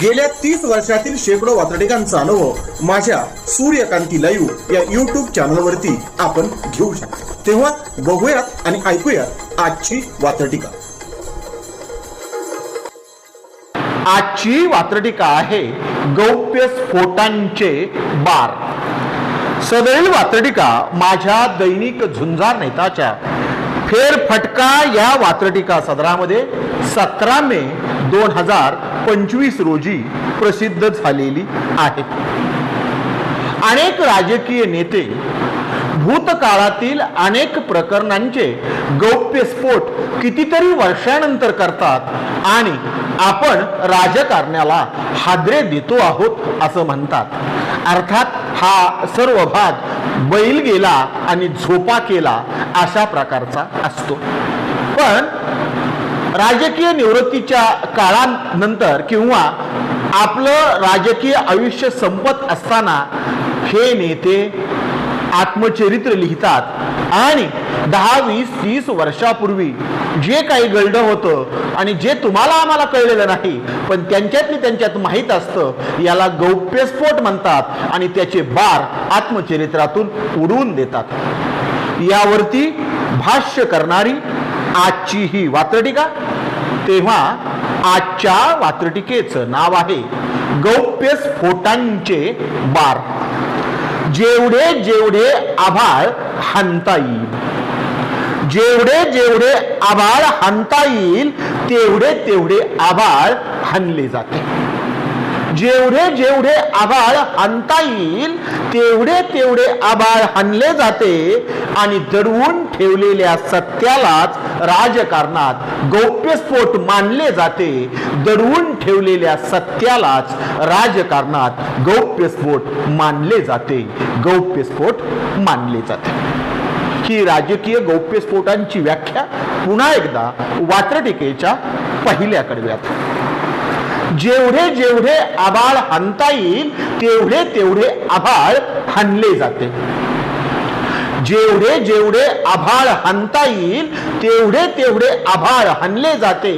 गेल्या तीस वर्षातील शेकडो वातडिकांचा अनुभव माझ्या सूर्यकांती लाईव्ह या युट्यूब चॅनलवरती आपण घेऊ शकतो. तेव्हा बघूयात आणि ऐकूयात आजची वातडिका आजची वात्रटिका आहे गौप्य स्फोटांचे बार. सदैव वात्रटिका माझ्या दैनिक झुंजार नेताच्या फेरफटका या वात्रटिका सदरामध्ये सतरा मे दोन हजार पंचवीस रोजी प्रसिद्ध झालेली आहे. अनेक राजकीय नेते भूतकाळातील अनेक प्रकरणांचे गौप्यस्फोट कितीतरी वर्षानंतर करतात आणि आपण राजकारण्याला हादरे देतो आहोत असं म्हणतात. अर्थात हा सर्व भाग बैल गेला आणि झोपा केला अशा प्रकारचा असतो. पण राजकीय निवृत्तीच्या काळानंतर किंवा आपलं राजकीय आयुष्य संपत असताना हे नेते आत्मचरित्र लिहितात. आणि दहा वीस तीस वर्षापूर्वी जे काही गळडं होतं आणि जे तुम्हाला आम्हाला कळलेलं नाही पण त्यांच्यातली त्यांच्यात माहीत असतं याला गौप्यस्फोट म्हणतात आणि त्याचे बार आत्मचरित्रातून उडवून देतात. यावरती भाष्य करणारी आजची ही वात्रटिका? तेव्हा आजच्या वात्रटिकेचं नाव आहे गौप्य स्फोटांचे बार. जेवढे जेवढे आभाळ हाणता येईल जेवढे जेवढे आभाळ हाणता येईल तेवढे तेवढे आभाळ हाणले जाते. जेवढे जेवढे आभाळ हाणता येईल तेवढे तेवढे आभाळ हाणले जाते आणि दडवून ठेवलेल्या सत्यालाच राजकारणात गौप्यस्फोट मानले जाते. दडवून ठेवलेल्या सत्यालाच राजकारणात गौप्यस्फोट मानले जाते. गौप्यस्फोट मानले जाते. ही राजकीय गौप्यस्फोटांची व्याख्या पुन्हा एकदा वात्रटिकेच्या पहिल्या कडव्यात. जेवढे जेवढे आभाळ हाणता येईल तेवढे तेवढे आभाळ हाणले जाते. जेवढे जेवढे आभाळ हाणता येईल तेवढे तेवढे आभाळ हाणले जाते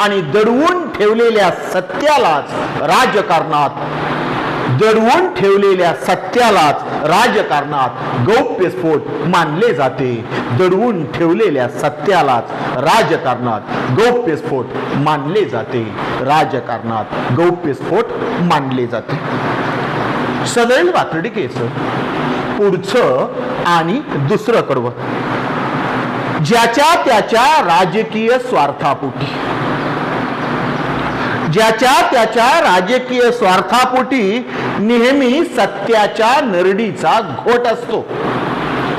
आणि दडवून ठेवलेल्या सत्यालाच राजकारणात दडवून ठेवलेल्या सत्यालाच राजकारणात गौप्यस्फोट मानले जाते. दडवून ठेवलेल्या सत्यालाच राजकारणात गौप्यस्फोट मानले जाते. राजकारणात गौप्यस्फोट मानले जाते. सदैल वातडिकेचं पुढचं आणि दुसरं कडवं. ज्याच्या त्याच्या राजकीय स्वार्थापोटी ज्याच्या त्याच्या राजकीय स्वार्थापोटी नेहमी सत्याच्या नरडीचा घोट असतो.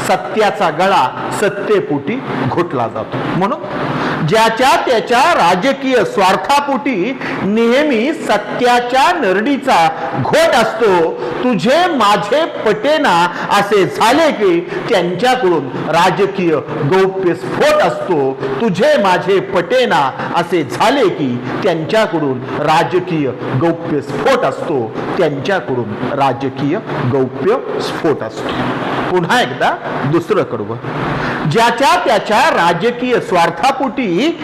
सत्याचा गळा सत्तेपोटी घोटला जातो. म्हणून ज्याच्या त्याच्या राजकीय स्वार्थापोटी नेहमी सत्याच्या नरडीचा घोट असतो. तुझे माझे पटेना असे झाले की त्यांच्याकडून राजकीय गौप्य स्फोट असतो. तुझे माझे पटेना असे झाले की त्यांच्याकडून राजकीय गौप्य स्फोट असतो. त्यांच्याकडून राजकीय गौप्य स्फोट असतो. पुन्हा एकदा दुसरं कडवं ज्याच्या त्याच्या राजकीय स्वार्थापोटी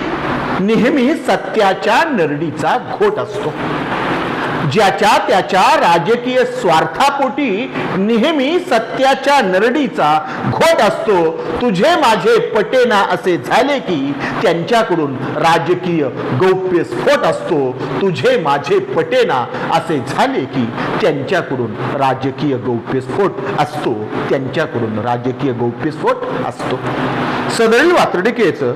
नेहमी सत्याच्या नरडीचा घोट असतो. ज्याच्या त्याच्या राजकीय स्वार्थापोटी नेहमी सत्याच्या नरडीचा घोट असतो. तुझे माझे पटेना असे झाले की त्यांच्याकडून राजकीय गौप्य स्फोट असतो. तुझे माझे पटेना असे झाले की त्यांच्याकडून राजकीय गौप्य स्फोट असतो. त्यांच्याकडून राजकीय गौप्य स्फोट असतो. सदैव वात्रडिकेचं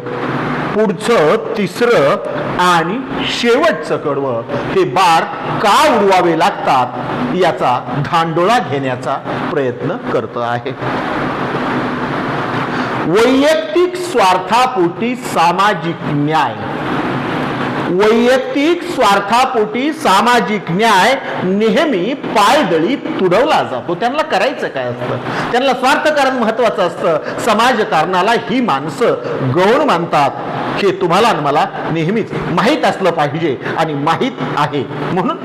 पुढचं तिसरं आणि शेवटचं कडवं हे बार का उडवावे लागतात याचा धांडोळा घेण्याचा प्रयत्न करत आहे. वैयक्तिक स्वार्थापोटी सामाजिक न्याय. वैयक्तिक स्वार्थापोटी सामाजिक न्याय नेहमी पायदळी तुडवला जातो. त्यांना करायचं काय असतं? त्यांना स्वार्थकारण महत्वाचं असतं. समाजकारणाला ही माणसं गौण मानतात हे तुम्हाला आणि मला नेहमीच माहीत असलं पाहिजे आणि माहीत आहे. म्हणून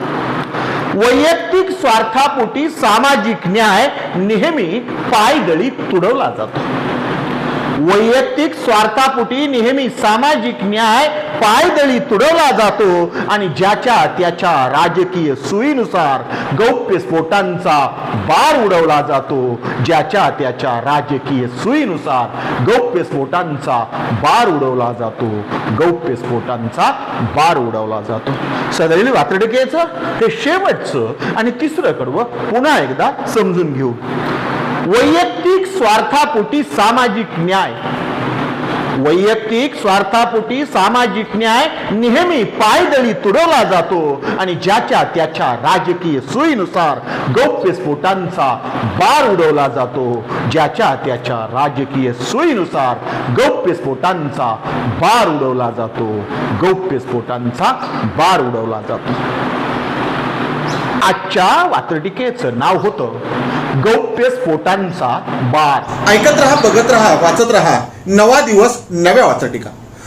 वैयक्तिक स्वार्थापोटी सामाजिक न्याय नेहमी पायदळी तुडवला जातो. वैयक्तिक स्वार्थापुटी नेहमी सामाजिक न्याय पायदळी तुडवला जातो आणि ज्याच्या त्याच्या राजकीय सुईनुसार गौप्य स्फोटांचा बार उडवला जातो ज्याच्या त्याच्या राजकीय सुईनुसार गौप्य स्फोटांचा बार उडवला जातो गौप्य स्फोटांचा बार उडवला जातो. सदैल वात्रडकेचं हे शेवटचं आणि तिसरं कडवं पुन्हा एकदा समजून घेऊ. वैयक्तिक स्वार्थापोटी सामाजिक न्याय. वैयक्तिक स्वार्थापोटी सामाजिक न्याय नेहमी पायदळी तुडवला जातो आणि ज्याच्या त्याच्या राजकीय सोयीनुसार गौप्यस्फोटांचा बार उडवला जातो. ज्याच्या त्याच्या राजकीय सोयीनुसार गौप्यस्फोटांचा बार उडवला जातो. गौप्यस्फोटांचा बार उडवला जातो. आजच्या वात्रटिकेचं नाव होतं गौप्य स्फोटांचा बार. ऐकत रहा बघत रहा वाचत रहा. नवा दिवस नव्या वाचटिका.